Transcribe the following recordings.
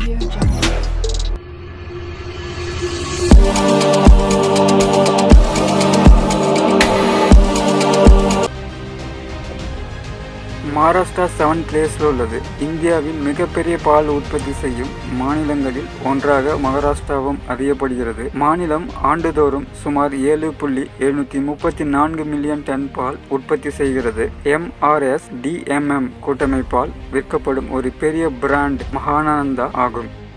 Audio Jungle. Maharashtra seven பிளேஸில் உள்ளது. இந்தியாவின் மிகப்பெரிய பால் உற்பத்தி செய்யும் மாநிலங்களில் ஒன்றாக மகாராஷ்டிராவும் அறியப்படுகிறது. மாநிலம் ஆண்டுதோறும் சுமார் ஏழு புள்ளி எழுநூற்றி முப்பத்தி நான்கு மில்லியன் டன் பால் உற்பத்தி செய்கிறது. எம்ஆர்எஸ் டிஎம்எம் கூட்டமைப்பால் விற்கப்படும் ஒரு பெரிய பிராண்ட் மகானந்தா ஆகும்.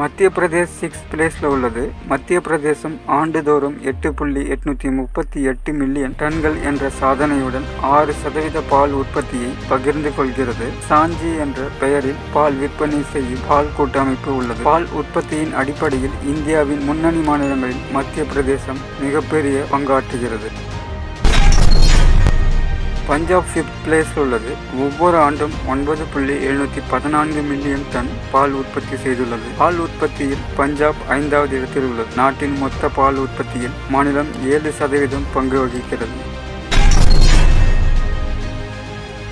மத்திய பிரதேஷ் சிக்ஸ் பிளேஸில் உள்ளது. மத்திய பிரதேசம் ஆண்டுதோறும் எட்டு புள்ளி எட்நூற்றி முப்பத்தி எட்டு மில்லியன் டன்கள் என்ற சாதனையுடன் ஆறு சதவீத பால் உற்பத்தியை பகிர்ந்து கொள்கிறது. சாஞ்சி என்ற பெயரில் பால் விற்பனை செய்யும் பால் கூட்டமைப்பு உள்ளது. பால் உற்பத்தியின் அடிப்படையில் இந்தியாவின் முன்னணி மாநிலங்களில் மத்திய பிரதேசம் மிகப்பெரிய பங்காற்றுகிறது. பஞ்சாப் ஃபிஃப்த் பிளேஸில் உள்ளது. ஒவ்வொரு ஆண்டும் ஒன்பது புள்ளி எழுநூற்றி பதினான்கு மில்லியன் டன் பால் உற்பத்தி செய்துள்ளது. பால் உற்பத்தியில் பஞ்சாப் ஐந்தாவது இடத்தில் உள்ளது. நாட்டின் மொத்த பால் உற்பத்தியில் மாநிலம் ஏழு சதவீதம் பங்கு வகிக்கிறது.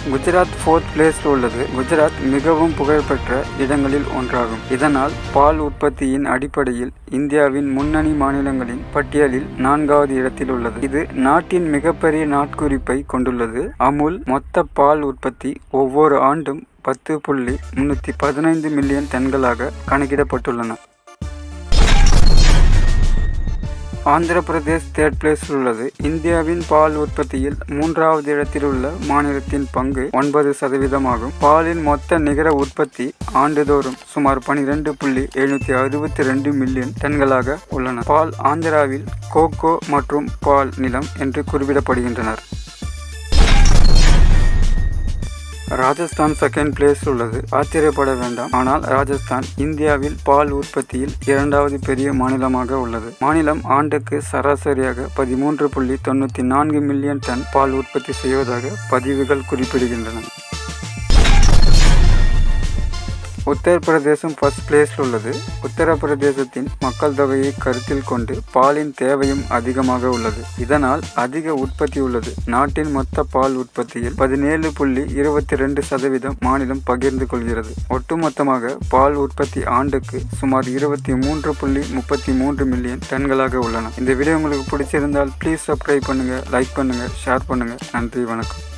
குஜராத் ஃபோர்த் பிளேஸில் உள்ளது. குஜராத் மிகவும் புகழ்பெற்ற இடங்களில் ஒன்றாகும். இதனால் பால் உற்பத்தியின் அடிப்படையில் இந்தியாவின் முன்னணி மாநிலங்களின் பட்டியலில் நான்காவது இடத்தில் உள்ளது. இது நாட்டின் மிகப்பெரிய நாட்குறிப்பை கொண்டுள்ளது. அமுல் மொத்த பால் உற்பத்தி ஒவ்வொரு ஆண்டும் பத்து புள்ளி முன்னூற்றி பதினைந்து மில்லியன் டன்களாக கணக்கிடப்பட்டுள்ளன. ஆந்திர பிரதேஷ் தேர்ட் பிளேஸில் உள்ளது. இந்தியாவின் பால் உற்பத்தியில் மூன்றாவது இடத்தில் உள்ள மாநிலத்தின் பங்கு ஒன்பது சதவீதமாகும். பாலின் மொத்த நிகர உற்பத்தி ஆண்டுதோறும் சுமார் பனிரெண்டு புள்ளி எழுநூத்தி அறுபத்தி ரெண்டு மில்லியன் டன்களாக உள்ளன. பால் ஆந்திராவில் கோகோ மற்றும் பால் நிலம் என்று குறிப்பிடப்படுகின்றனர். ராஜஸ்தான் செகண்ட் பிளேஸ் உள்ளது. ஆச்சரியப்பட வேண்டாம். ஆனால் ராஜஸ்தான் இந்தியாவில் பால் உற்பத்தியில் இரண்டாவது பெரிய மாநிலமாக உள்ளது. மாநிலம் ஆண்டுக்கு சராசரியாக பதிமூன்று புள்ளி தொண்ணூற்றி நான்கு மில்லியன் டன் பால் உற்பத்தி செய்வதாக பதிவுகள் குறிப்பிடுகின்றன. உத்தரப்பிரதேசம் ஃபர்ஸ்ட் பிளேஸில் உள்ளது. உத்தரப்பிரதேசத்தின் மக்கள் தொகையை கருத்தில் கொண்டு பாலின் தேவையும் அதிகமாக உள்ளது. இதனால் அதிக உற்பத்தி உள்ளது. நாட்டின் மொத்த பால் உற்பத்தியில் பதினேழு புள்ளி இருபத்தி ரெண்டு சதவீதம் மாநிலம் பகிர்ந்து கொள்கிறது. ஒட்டுமொத்தமாக பால் உற்பத்தி ஆண்டுக்கு சுமார் இருபத்தி மூன்று புள்ளி முப்பத்தி மூன்று மில்லியன் டன்களாக உள்ளன. இந்த வீடியோ உங்களுக்கு பிடிச்சிருந்தால் ப்ளீஸ் சப்ஸ்கிரைப் பண்ணுங்கள் லைக் பண்ணுங்கள் ஷேர் பண்ணுங்கள் நன்றி வணக்கம்.